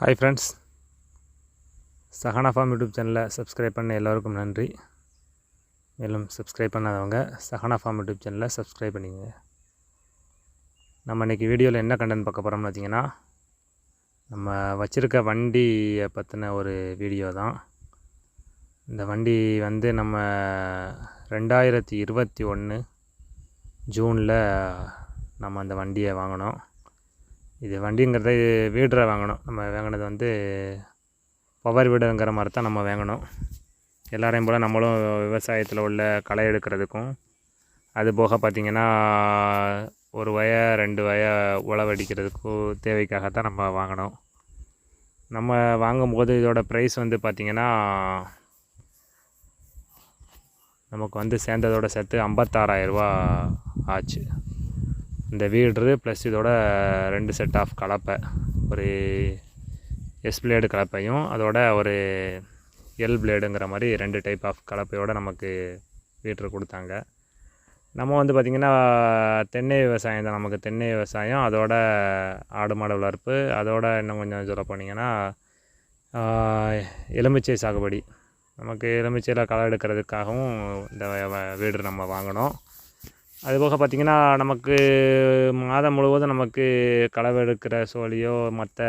Hi friends Sahana farm YouTube சேனலை subscribe பண்ண எல்லோருக்கும் நன்றி. மேலும் சப்ஸ்கிரைப் பண்ணாதவங்க சஹானா ஃபார்ம் யூடியூப் சேனலை சப்ஸ்கிரைப் பண்ணிங்க நம்ம இன்றைக்கி வீடியோவில் என்ன கண்டென்ட் பார்க்க போகிறோம்னு பார்த்தீங்கன்னா நம்ம வச்சுருக்க வண்டியை பற்றின ஒரு வீடியோ தான். இந்த வண்டி வந்து நம்ம ரெண்டாயிரத்தி இருபத்தி ஒன்று ஜூனில் நம்ம அந்த வண்டியை வாங்கினோம். இது வண்டிங்கிறத வீடரை வாங்கணும். நம்ம வாங்கினது வந்து பவர் வீடுங்கிற மாதிரி தான் நம்ம வாங்கணும். எல்லாரையும் போல் நம்மளும் விவசாயத்தில் உள்ள களை எடுக்கிறதுக்கும் அது போக பார்த்திங்கன்னா ஒரு வய ரெண்டு வய உழவடிக்கிறதுக்கும் தேவைக்காக தான் நம்ம வாங்கினோம். நம்ம வாங்கும்போது இதோட ப்ரைஸ் வந்து பார்த்திங்கன்னா நமக்கு வந்து சேர்ந்ததோட சேர்த்து ஐம்பத்தாறாயிரரூபா ஆச்சு. இந்த வீடு ப்ளஸ் இதோட ரெண்டு செட் ஆஃப் கலப்பை. ஒரு எஸ் பிளேடு கலப்பையும் அதோட ஒரு எல் பிளேடுங்கிற மாதிரி ரெண்டு டைப் ஆஃப் கலப்பையோடு நமக்கு வீட்ரு கொடுத்தாங்க. நம்ம வந்து பார்த்திங்கன்னா தென்னை விவசாயம் தான். நமக்கு தென்னை விவசாயம் அதோட ஆடு மாடு வளர்ப்பு அதோட இன்னும் கொஞ்சம் சொல்ல போனீங்கன்னா எலுமிச்சை சாகுபடி. நமக்கு எலுமிச்சையில் களை எடுக்கிறதுக்காகவும் இந்த வீடு நம்ம வாங்கினோம் அதுபோக பார்த்திங்கன்னா நமக்கு மாதம் முழுவதும் நமக்கு களவு எடுக்கிற சோழியோ மற்ற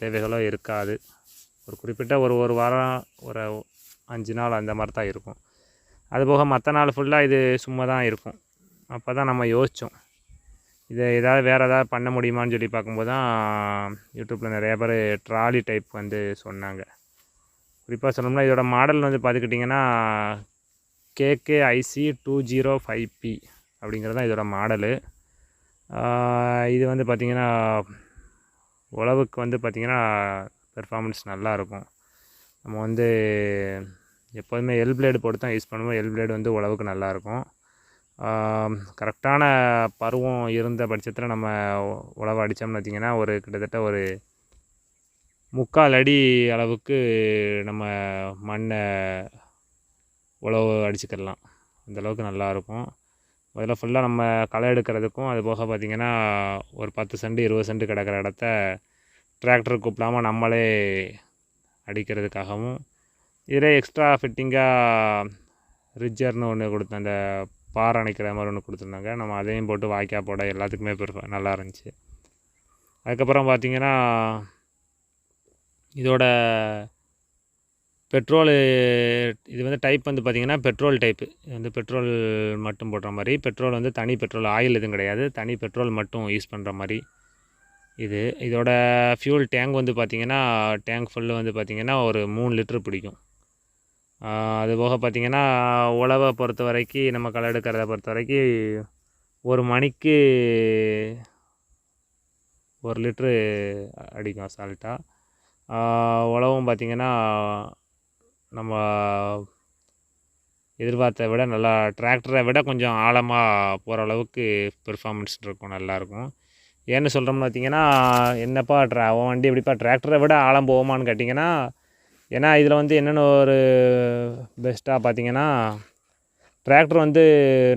தேவைகளோ இருக்காது. ஒரு குறிப்பிட்ட ஒரு ஒரு வாரம் ஒரு அஞ்சு நாள் அந்த மாதிரி தான் இருக்கும். அதுபோக மற்ற நாள் ஃபுல்லாக இது சும்மா தான் இருக்கும். அப்போ தான் நம்ம யோசித்தோம் இதை ஏதாவது வேறு ஏதாவது பண்ண முடியுமான்னு சொல்லி பார்க்கும்போது தான் யூடியூப்பில் நிறைய பேர் ட்ராலி டைப் வந்து சொன்னாங்க. குறிப்பாக சொல்லணும்னா இதோட மாடல் வந்து பார்த்துக்கிட்டிங்கன்னா KK IC two zero five B. அப்படிங்கிறது தான் இதோட மாடலு. இது வந்து பார்த்திங்கன்னா உழவுக்கு வந்து பார்த்திங்கன்னா பெர்ஃபார்மன்ஸ் நல்லாயிருக்கும். நம்ம வந்து எப்போதுமே எல் பிளேடு போட்டு தான் யூஸ் பண்ணுவோம். எல் பிளேடு வந்து உழவுக்கு நல்லாயிருக்கும். கரெக்டான பருவம் இருந்த பட்சத்தில் நம்ம உழவு அடித்தோம்னு பார்த்திங்கன்னா ஒரு கிட்டத்தட்ட ஒரு முக்கால் அடி அளவுக்கு நம்ம மண்ணை உழவு அடிச்சுக்கிடலாம் அந்தளவுக்கு நல்லாயிருக்கும். அதில் ஃபுல்லாக நம்ம களை எடுக்கிறதுக்கும் அது போக பார்த்திங்கன்னா ஒரு பத்து சென்ட் இருபது சென்ட் கிடக்கிற இடத்த டிராக்டர் கூப்பிடாமல் நம்மளே அடிக்கிறதுக்காகவும் இதே எக்ஸ்ட்ரா ஃபிட்டிங்காக ரிஜர்னு ஒன்று கொடுத்த அந்த பாறை அணைக்கிற மாதிரி ஒன்று கொடுத்துருந்தாங்க. நம்ம அதையும் போட்டு வாய்க்கால் போட எல்லாத்துக்குமே நல்லா இருந்துச்சு. அதுக்கப்புறம் பார்த்திங்கன்னா இதோட பெட்ரோலு இது வந்து டைப் வந்து பார்த்திங்கன்னா பெட்ரோல் டைப்பு வந்து பெட்ரோல் மட்டும் போடுற மாதிரி. பெட்ரோல் வந்து தனி பெட்ரோல் ஆயில் எதுவும் கிடையாது. தனி பெட்ரோல் மட்டும் யூஸ் பண்ணுற மாதிரி. இது இதோட ஃபியூல் டேங்க் வந்து பார்த்திங்கன்னா டேங்க் ஃபுல்லு வந்து பார்த்திங்கன்னா ஒரு மூணு லிட்ரு பிடிக்கும். அது போக பார்த்திங்கன்னா உழவை பொறுத்த வரைக்கும் நம்ம களை எடுக்கிறத பொறுத்த வரைக்கும் ஒரு மணிக்கு ஒரு லிட்ரு அடிக்கும் அசால்ட்டாக உழவும் பார்த்திங்கன்னா நம்ம எதிர்பார்த்த விட நல்லா டிராக்டரை விட கொஞ்சம் ஆழமாக போகிற அளவுக்கு பெர்ஃபார்மன்ஸ் இருக்கும் நல்லாயிருக்கும் ஏன்னு சொல்கிறோம்னு பார்த்தீங்கன்னா என்னப்பா ட்ரா வண்டி எப்படிப்பா டிராக்டரை விட ஆழம் போகுமான்னு கேட்டிங்கன்னா ஏன்னா இதில் வந்து என்னென்ன ஒரு பெஸ்ட்டாக பார்த்தீங்கன்னா டிராக்டர் வந்து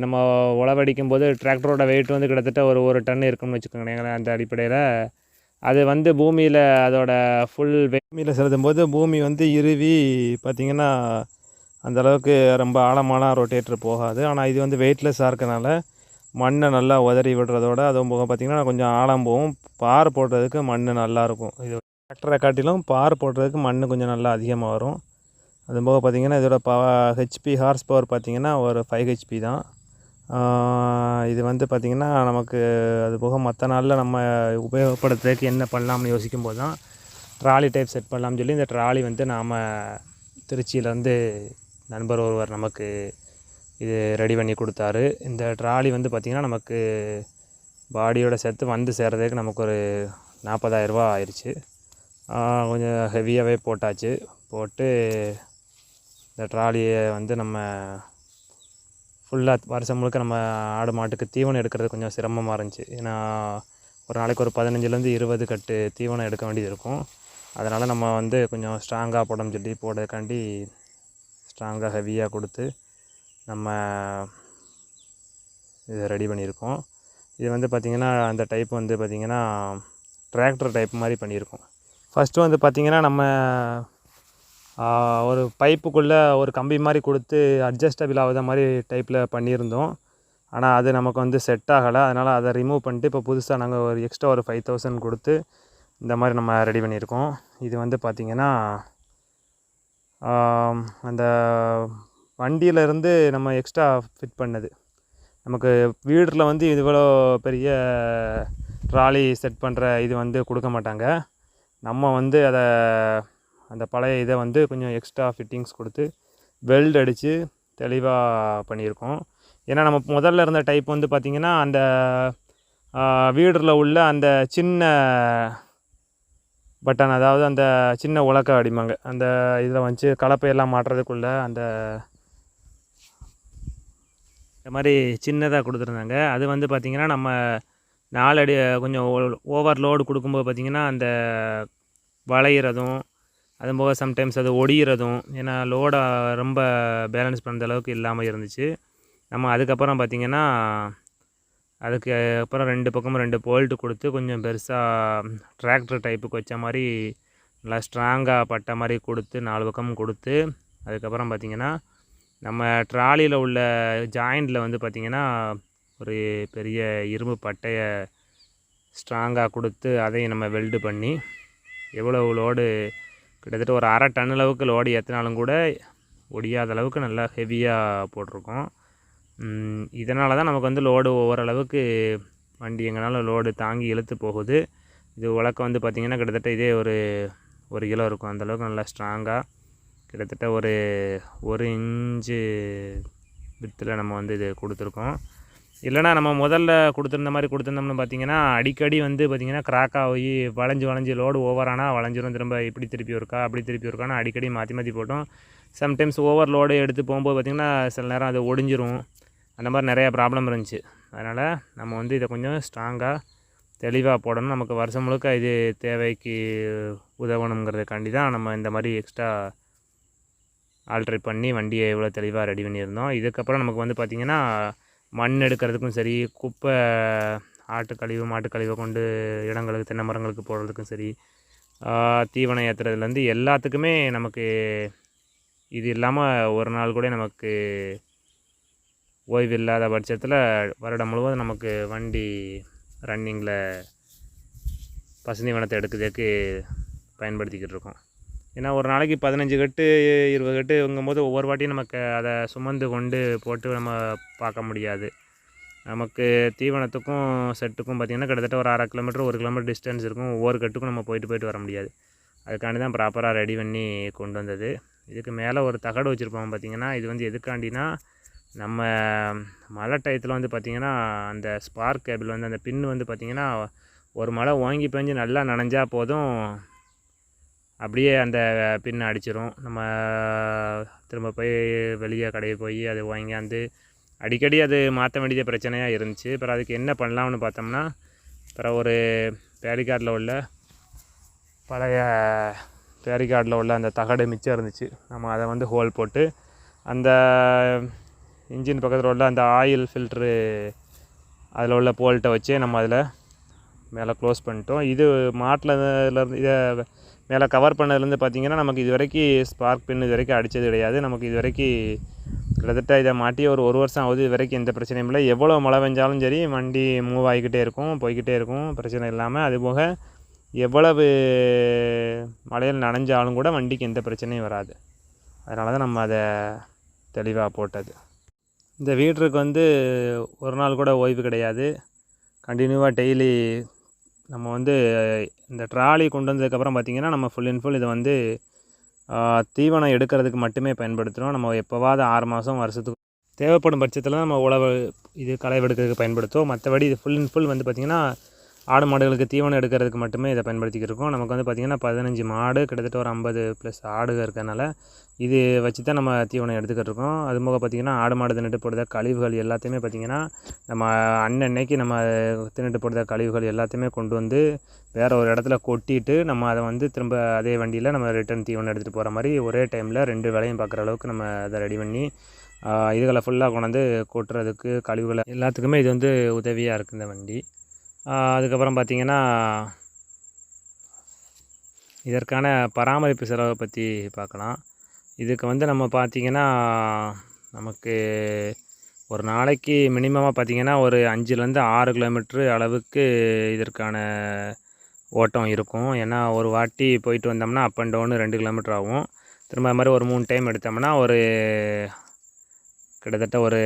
நம்ம உழவடிக்கும் போது டிராக்டரோட வெயிட் வந்து கிட்டத்தட்ட ஒரு ஒரு டன் இருக்கும்னு வச்சுக்கோங்களேன் அந்த அடிப்படையில். அது வந்து பூமியில் அதோட ஃபுல் பூமியில் செலுத்தும் போது பூமி வந்து இறுவி பார்த்திங்கன்னா அந்தளவுக்கு ரொம்ப ஆழமான ரொட்டேட்டர் போகாது. ஆனால் இது வந்து வெயிட்லெஸ்ஸாக இருக்கனால மண்ணை நல்லா உதறி விடுறதோட அதுவும் போக பார்த்திங்கன்னா கொஞ்சம் ஆழம் போகும். பார் போடுறதுக்கு மண் நல்லாயிருக்கும் இது டிராக்டரை காட்டிலும் பார் போடுறதுக்கு மண் கொஞ்சம் நல்லா அதிகமாக வரும். அதுவும் போக பார்த்திங்கன்னா இதோட பவ ஹெச்பி ஹார்ஸ் பவர் பார்த்திங்கன்னா ஒரு ஃபைவ் ஹெச்பி தான். இது வந்து பார்த்திங்கன்னா நமக்கு அது போக மற்ற நாளில் நம்ம உபயோகப்படுத்துறதுக்கு என்ன பண்ணலாம்னு யோசிக்கும் போது தான் ட்ராலி டைப் செட் பண்ணலாம்னு சொல்லி இந்த ட்ராலி வந்து நாம் திருச்சியிலேருந்து நண்பர் ஒருவர் நமக்கு இது ரெடி பண்ணி கொடுத்தாரு. இந்த ட்ராலி வந்து பார்த்திங்கன்னா நமக்கு பாடியோட சேர்த்து வந்து சேர்றதுக்கு நமக்கு ஒரு நாற்பதாயிரரூபா ஆயிடுச்சு கொஞ்சம் ஹெவியாகவே போட்டாச்சு. போட்டு இந்த ட்ராலியை வந்து நம்ம ஃபுல்லாக வருஷம் முழுக்க நம்ம ஆடு மாட்டுக்கு தீவனம் எடுக்கிறது கொஞ்சம் சிரமமாக இருந்துச்சு. ஏன்னா ஒரு நாளைக்கு ஒரு பதினஞ்சுலேருந்து இருபது கட்டு தீவனம் எடுக்க வேண்டியது இருக்கும். அதனால் நம்ம வந்து கொஞ்சம் ஸ்ட்ராங்காக போடணும்னு சொல்லி போடுறதுக்காண்டி ஸ்ட்ராங்காக ஹெவியாக கொடுத்து நம்ம இதை ரெடி பண்ணியிருக்கோம். இது வந்து பார்த்திங்கன்னா அந்த டைப் வந்து பார்த்திங்கன்னா டிராக்டர் டைப் மாதிரி பண்ணியிருக்கோம். ஃபஸ்ட்டு வந்து பார்த்திங்கன்னா நம்ம ஒரு பைப்புக்குள்ளே ஒரு கம்பி மாதிரி கொடுத்து அட்ஜஸ்டபிள் ஆகாத மாதிரி டைப்பில் பண்ணியிருந்தோம். ஆனால் அது நமக்கு வந்து செட் ஆகலை. அதனால் அதை ரிமூவ் பண்ணிட்டு இப்போ புதுசாக நாங்கள் ஒரு எக்ஸ்ட்ரா ஒரு ஃபைவ் தௌசண்ட் கொடுத்து இந்த மாதிரி நம்ம ரெடி பண்ணியிருக்கோம். இது வந்து பார்த்திங்கன்னா அந்த வண்டியிலேருந்து நம்ம எக்ஸ்ட்ரா ஃபிட் பண்ணது. நமக்கு வீடில் வந்து இவ்வளோ பெரிய ட்ராலி செட் பண்ணுற இது வந்து கொடுக்க மாட்டாங்க. நம்ம வந்து அதை அந்த பழைய இதை வந்து கொஞ்சம் எக்ஸ்ட்ரா ஃபிட்டிங்ஸ் கொடுத்து வெல்ட் அடித்து தெளிவாக பண்ணியிருக்கோம். ஏன்னா நம்ம முதல்ல இருந்த டைப் வந்து பார்த்திங்கன்னா அந்த வீடில் உள்ள அந்த சின்ன பட்டன் அதாவது அந்த சின்ன உலக்க அடிமாங்க அந்த இதில் வச்சு கலப்பையெல்லாம் மாட்டுறதுக்குள்ள அந்த இந்த மாதிரி சின்னதாக கொடுத்துருந்தாங்க. அது வந்து பார்த்திங்கன்னா நம்ம நாலடி கொஞ்சம் ஓவர் லோடு கொடுக்கும்போது பார்த்திங்கன்னா அந்த வளையிறதும் அது போக சம்டைம்ஸ் அது ஒடிகிறதும் ஏன்னா லோடை ரொம்ப பேலன்ஸ் பண்ணுற அளவுக்கு இல்லாமல் இருந்துச்சு. நம்ம அதுக்கப்புறம் பார்த்திங்கன்னா அதுக்கு அப்புறம் ரெண்டு பக்கமும் ரெண்டு போல்ட்டு கொடுத்து கொஞ்சம் பெருசாக டிராக்டர் டைப்புக்கு வச்ச மாதிரி நல்லா ஸ்ட்ராங்காக பட்ட மாதிரி கொடுத்து நாலு பக்கமும் கொடுத்து அதுக்கப்புறம் பார்த்திங்கன்னா நம்ம ட்ராலியில் உள்ள ஜாயிண்டில் வந்து பார்த்திங்கன்னா ஒரு பெரிய இரும்பு பட்டையை ஸ்ட்ராங்காக கொடுத்து அதையும் நம்ம வெல்டு பண்ணி எவ்வளோ லோடு கிட்டத்தட்ட ஒரு அரை டன் அளவுக்கு லோடு ஏற்றினாலும் கூட ஒடியாத அளவுக்கு நல்லா ஹெவியாக போட்டிருக்கோம். இதனால தான் நமக்கு வந்து லோடு ஓரளவுக்கு வண்டி எங்கனாலும் லோடு தாங்கி இழுத்து போகுது. இது உலக்கம் வந்து பார்த்திங்கன்னா கிட்டத்தட்ட இதே ஒரு ஒரு கிலோ இருக்கும். அந்தளவுக்கு நல்லா ஸ்ட்ராங்காக கிட்டத்தட்ட ஒரு ஒரு இன்ச்சு வித்தில் நம்ம வந்து இது கொடுத்துருக்கோம். இல்லைனா நம்ம முதல்ல கொடுத்துருந்த மாதிரி கொடுத்துருந்தோம்னு பார்த்தீங்கன்னா அடிக்கடி வந்து பார்த்திங்கன்னா கிராக் ஆகி வளைஞ்சு வளைஞ்சு லோடு ஓவரானால் வளைஞ்சிரும் திரும்ப இப்படி திருப்பி இருக்கா அப்படி திருப்பி இருக்கான்னு அடிக்கடி மாற்றி மாற்றி போட்டோம். சம்டைம்ஸ் ஓவர் லோடு எடுத்து போகும்போது பார்த்திங்கன்னா சில நேரம் அது ஒடிஞ்சிரும். அந்த மாதிரி நிறையா ப்ராப்ளம் இருந்துச்சு. அதனால் நம்ம வந்து இதை கொஞ்சம் ஸ்ட்ராங்காக தெளிவாக போடணும். நமக்கு வருஷம் முழுக்க இது தேவைக்கு உதவணுங்கிறதுக்காண்டி தான் நம்ம இந்த மாதிரி எக்ஸ்ட்ரா ஆல்ட்ரேட் பண்ணி வண்டியை எவ்வளோ தெளிவாக ரெடி பண்ணியிருந்தோம். இதுக்கப்புறம் நமக்கு வந்து பார்த்திங்கன்னா மண் எடுக்கிறதுக்கும் சரி குப்பை ஆட்டுக்கழிவு மாட்டுக்கழிவை கொண்டு இடங்களுக்கு தென்னை மரங்களுக்கு போடுறதுக்கும் சரி தீவனம் ஏற்றுறதுலேருந்து எல்லாத்துக்குமே நமக்கு இது இல்லாமல் ஒரு நாள் கூட நமக்கு ஓய்வு இல்லாத பட்சத்தில் வருடம் முழுவதும் நமக்கு வண்டி ரன்னிங்கில் பசுந்தீவனத்தை எடுக்கிறதுக்கு பயன்படுத்திக்கிட்டு இருக்கோம். ஏன்னா ஒரு நாளைக்கு பதினஞ்சு கட்டு இருபது கட்டுங்கும் போது ஒவ்வொரு வாட்டியும் நமக்கு அதை சுமந்து கொண்டு போட்டு நம்ம பார்க்க முடியாது. நமக்கு தீவனத்துக்கும் செட்டுக்கும் பார்த்திங்கன்னா கிட்டத்தட்ட ஒரு அரை கிலோமீட்டர் ஒரு கிலோமீட்டர் டிஸ்டன்ஸ் இருக்கும். ஒவ்வொரு கட்டுக்கும் நம்ம போயிட்டு போயிட்டு வர முடியாது. அதுக்காண்டி தான் ப்ராப்பராக ரெடி பண்ணி கொண்டு வந்தது. இதுக்கு மேலே ஒரு தகடு வச்சுருப்போம் பார்த்திங்கன்னா இது வந்து எதுக்காண்டினா நம்ம மழை டயத்தில் வந்து பார்த்திங்கன்னா அந்த ஸ்பார்க் கேபிள் வந்து அந்த பின்னு வந்து பார்த்திங்கன்னா ஒரு மழை ஓங்கி பெஞ்சு நல்லா நனைஞ்சா போதும். அப்படியே அந்த பின்னை அடிச்சிடும் நம்ம திரும்ப போய் வெளியே கடையை போய் அது வாங்கியாந்து அடிக்கடி அது மாற்ற வேண்டிய பிரச்சனையாக இருந்துச்சு. அப்புறம் அதுக்கு என்ன பண்ணலாம்னு பார்த்தோம்னா அப்புறம் ஒரு பேரிகார்டில் உள்ள பழைய பேரிகார்டில் உள்ள அந்த தகடு மிச்சம் இருந்துச்சு. நம்ம அதை வந்து ஹோல் போட்டு அந்த இன்ஜின் பக்கத்தில் உள்ள அந்த ஆயில் ஃபில்ட்ரு அதில் உள்ள போல்ட்டை வச்சு நம்ம அதில் மேலே க்ளோஸ் பண்ணிட்டோம். இது மாட்டில் இருந்து இதை மேலே கவர் பண்ணதுலேருந்து பார்த்தீங்கன்னா நமக்கு இது வரைக்கும் ஸ்பார்க் பின் இது வரைக்கும் அடித்தது கிடையாது. நமக்கு இது வரைக்கும் கிட்டத்தட்ட இதை மாட்டி ஒரு ஒரு வருஷம் ஆகுது இது வரைக்கும் எந்த பிரச்சனையும் இல்லை. எவ்வளோ மழை பெஞ்சாலும் சரி வண்டி மூவ் ஆகிக்கிட்டே இருக்கும் போய்கிட்டே இருக்கும். பிரச்சனை இல்லாமல். அதுபோக எவ்வளவு மழையில் நனைஞ்சாலும் கூட வண்டிக்கு எந்த பிரச்சனையும் வராது. அதனால தான் நம்ம அதை தெளிவாக போட்டது. இந்த வீட்டருக்கு வந்து ஒரு நாள் கூட ஓய்வு கிடையாது. கண்டினியூவாக டெய்லி நம்ம வந்து இந்த ட்ராலி கொண்டு வந்ததுக்கப்புறம் பார்த்திங்கன்னா நம்ம ஃபுல் அண்ட் ஃபுல் இதை வந்து தீவனம் எடுக்கிறதுக்கு மட்டுமே பயன்படுத்துகிறோம் நம்ம எப்போவாவது ஆறு மாதம் வருஷத்துக்கு தேவைப்படும் பட்சத்தில் நம்ம உழவு இது களை எடுக்கிறதுக்கு பயன்படுத்துவோம். மற்றபடி இது ஃபுல் அண்ட் ஃபுல் வந்து பார்த்திங்கன்னா ஆடு மாடுகளுக்கு தீவனம் எடுக்கிறதுக்கு மட்டுமே இதை பயன்படுத்திக்கிட்டு இருக்கோம் நமக்கு வந்து பார்த்திங்கன்னா பதினஞ்சு மாடு கிட்டத்தட்ட ஒரு ஐம்பது ப்ளஸ் ஆடுக இருக்கிறனால இது வச்சு தான் நம்ம தீவனம் எடுத்துக்கிட்டு இருக்கோம் அது போக பார்த்திங்கன்னா ஆடு மாடு தின்னுட்டு போடுற கழிவுகள் எல்லாத்தையுமே பார்த்திங்கன்னா நம்ம அன்னன்னைக்கு நம்ம தின்னுட்டு போடுற கழிவுகள் எல்லாத்தையுமே கொண்டு வந்து வேறு ஒரு இடத்துல கொட்டிட்டு நம்ம அதை வந்து திரும்ப அதே வண்டியில் நம்ம ரிட்டர்ன் தீவனம் எடுத்துகிட்டு போகிற மாதிரி ஒரே டைமில் ரெண்டு வேலையும் பார்க்குற அளவுக்கு நம்ம அதை ரெடி பண்ணி இதுகளை ஃபுல்லாக கொண்டாந்து கொட்டுறதுக்கு கழிவுகளை எல்லாத்துக்குமே இது வந்து உதவியாக இருக்குது இந்த வண்டி. அதுக்கப்புறம் பார்த்திங்கன்னா இதற்கான பராமரிப்பு செலவை பற்றி பார்க்கலாம். இதுக்கு வந்து நம்ம பார்த்திங்கன்னா நமக்கு ஒரு நாளைக்கு மினிமமாக பார்த்திங்கன்னா ஒரு அஞ்சுலேருந்து ஆறு கிலோமீட்ரு அளவுக்கு இதற்கான ஓட்டம் இருக்கும். ஏன்னா ஒரு வாட்டி போயிட்டு வந்தோம்னா அப் அண்ட் டவுனு ரெண்டு கிலோமீட்டர் ஆகும். திரும்ப அது மாதிரி ஒரு மூணு டைம் எடுத்தோம்னா ஒரு கிட்டத்தட்ட ஒரு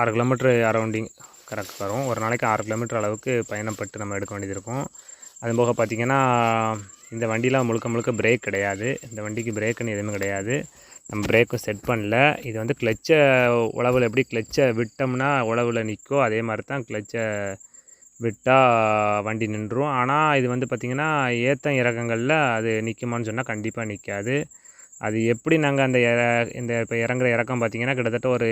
ஆறு கிலோமீட்ரு அரௌண்டிங் கரெக்ட் வரும். ஒரு நாளைக்கு ஆறு கிலோமீட்டர் அளவுக்கு பயணப்பட்டு நம்ம எடுக்க வேண்டியது இருக்கும். அது போக பார்த்திங்கன்னா இந்த வண்டிலாம் முழுக்க முழுக்க பிரேக் கிடையாது. இந்த வண்டிக்கு பிரேக்குன்னு எதுவுமே கிடையாது. நம்ம பிரேக்கும் செட் பண்ணல. இது வந்து கிளச்சை உழவில் எப்படி கிளச்சை விட்டோம்னா உழவில் நிற்கும் அதே மாதிரி தான் கிளச்சை விட்டால் வண்டி நின்றும். ஆனால் இது வந்து பார்த்திங்கன்னா ஏத்தம் இறக்கங்களில் அது நிற்குமான்னு சொன்னால் கண்டிப்பாக நிற்காது அது எப்படி நாங்கள் அந்த இற- இந்த இப்போ இறங்குற இறக்கம் பார்த்திங்கன்னா கிட்டத்தட்ட ஒரு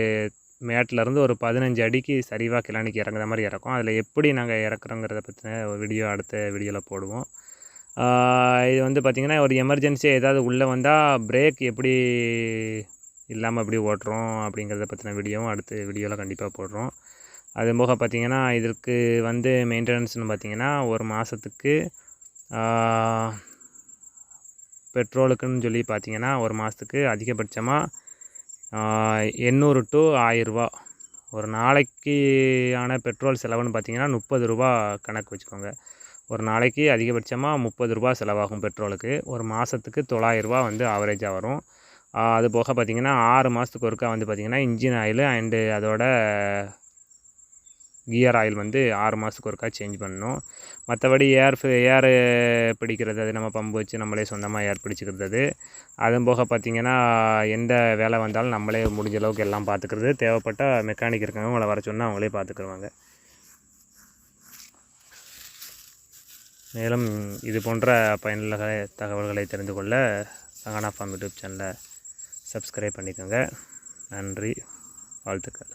மேட்லேருந்து ஒரு பதினஞ்சு அடிக்கு சரிவாக கிளானிக்கு இறங்குற மாதிரி இறக்கும். அதில் எப்படி நாங்கள் இறக்குறோங்கிறத பற்றின ஒரு வீடியோ அடுத்த வீடியோவில் போடுவோம். இது வந்து பார்த்திங்கன்னா ஒரு எமர்ஜென்சியாக ஏதாவது உள்ளே வந்தால் பிரேக் எப்படி இல்லாமல் எப்படி ஓட்டுறோம் அப்படிங்கிறத பற்றின வீடியோவும் அடுத்த வீடியோவில் கண்டிப்பாக போடுறோம். அது போக பார்த்திங்கன்னா இதற்கு வந்து மெயின்டெனன்ஸ்னு பார்த்திங்கன்னா ஒரு மாதத்துக்கு பெட்ரோலுக்குன்னு சொல்லி பார்த்தீங்கன்னா ஒரு மாதத்துக்கு அதிகபட்சமாக எண்ணூறு டு ஆயிரரூபா ஒரு நாளைக்கு ஆன பெட்ரோல் செலவுன்னு பார்த்தீங்கன்னா முப்பது ரூபா கணக்கு வச்சுக்கோங்க. ஒரு நாளைக்கு அதிகபட்சமாக முப்பது ரூபா செலவாகும் பெட்ரோலுக்கு. ஒரு மாதத்துக்கு தொள்ளாயிரரூபா வந்து ஆவரேஜாக வரும். அது போக பார்த்திங்கன்னா ஆறு மாதத்துக்கு ஒருக்கா வந்து பார்த்திங்கன்னா இன்ஜின் ஆயில் அண்டு அதோட கியர் ஆயில் வந்து ஆறு மாதத்துக்கு ஒருக்கா சேஞ்ச் பண்ணணும். மற்றபடி ஏர் ஏர் பிடிக்கிறது அது நம்ம பம்பு வச்சு நம்மளே சொந்தமாக ஏர் பிடிச்சிக்கிறது அது. அதுவும் போக பார்த்திங்கன்னா எந்த வேலை வந்தாலும் நம்மளே முடிஞ்ச அளவுக்கு எல்லாம் பார்த்துக்கிறது தேவைப்பட்ட மெக்கானிக் இருக்காங்க அவங்கள வர சொன்னால் அவங்களே பார்த்துக்குருவாங்க மேலும் இது போன்ற பயனுள்ள தகவல்களை தெரிந்து கொள்ள சகானா ஃபார்ம் யூடியூப் சேனலை சப்ஸ்கிரைப் பண்ணிக்கோங்க. நன்றி வாழ்த்துக்கள்.